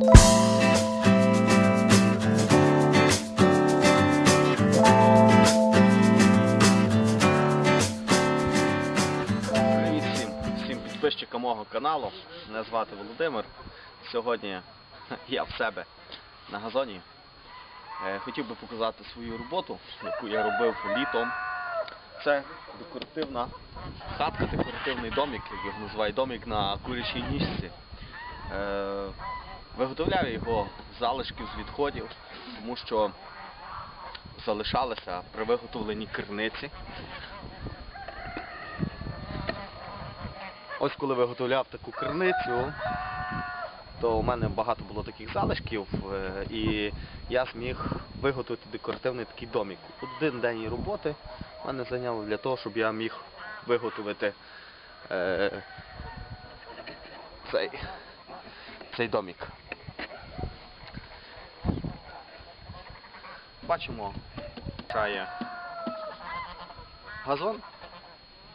Привіт всім, всім підписчикам мого каналу. Мене звати Володимир. Сьогодні я в себе на газоні. Е, Хотів би показати свою роботу, яку я робив літом. Це декоративна хатка, декоративний домик, як його називають, домик на курячій ніжці. Виготовляв я його залишків, з відходів, тому що залишалися при виготовленні керниці. Ось коли виготовляв таку криницю, то у мене багато було таких залишків, е, і я зміг виготовити декоративний такий домик. Один день роботи мене зайняло для того, щоб я міг виготовити е, цей, цей домик. Бачимо, чає газон.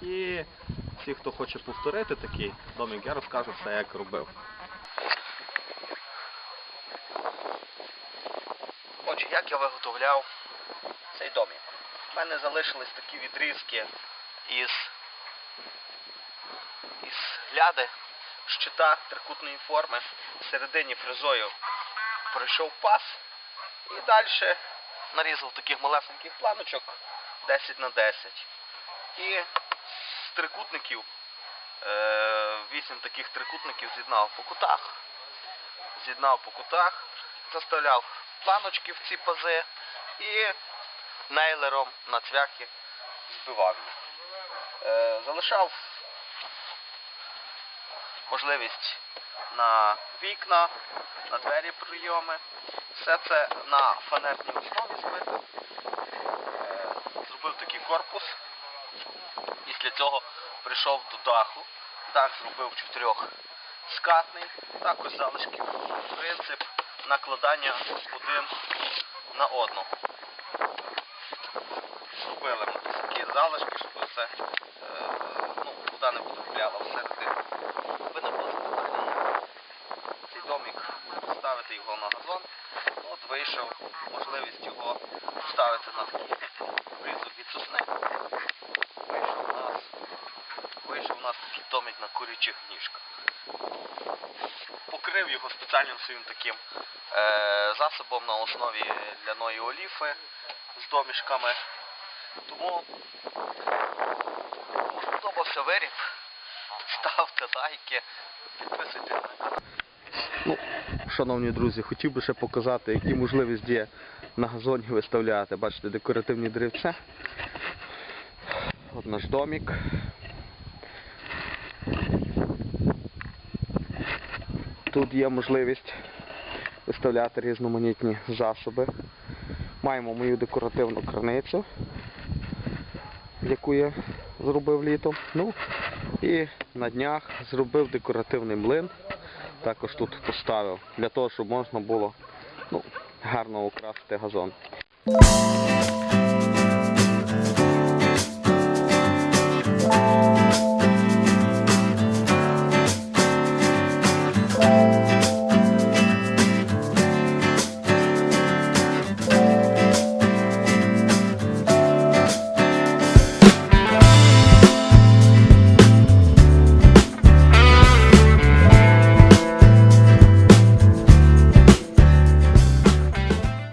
І всі, хто хоче повторити такий домик, я розкажу все, як робив. Отже, як я виготовляв цей домик. У мене залишились такі відрізки із, із гляди щита трикутної форми. Всередині фрезою пройшов пас і далі нарізав таких малесеньких планочок 10 на 10. І з трикутників, е, вісім таких трикутників з'єднав по кутах. З'єднав по кутах, заставляв планочки в ці пази і нейлером на цвяхи збивав їх. Е, залишав можливість на вікна, на двері прийоми. Все це на фанерній основі збито. Е, зробив такий корпус. Після цього прийшов до даху. Дах зробив чотирьох скатний. Також залишків принцип накладання один на одного. Зробили ми такі залишки, щоб все е, ну, вода не потрапляла всередину. Виникло запитання. Цей домик ставити його на газон. От вийшов можливість його ставити на такий різок від сосни вийшов у нас, вийшов у нас такий домик на курячих ніжках. Покрив його спеціальним своїм таким е, засобом на основі ляної оліфи з домішками. Тому сподобався виріб, ставте лайки, підписуйтесь на канал. Ну, шановні друзі, хотів би ще показати, які можливості є на газоні виставляти. Бачите, декоративні деревця. От наш домик. Тут є можливість виставляти різноманітні засоби. Маємо мою декоративну краницю, яку я зробив літом. Ну і на днях зробив декоративний млин. Також тут поставив для того, щоб можна було ну, гарно украсити газон.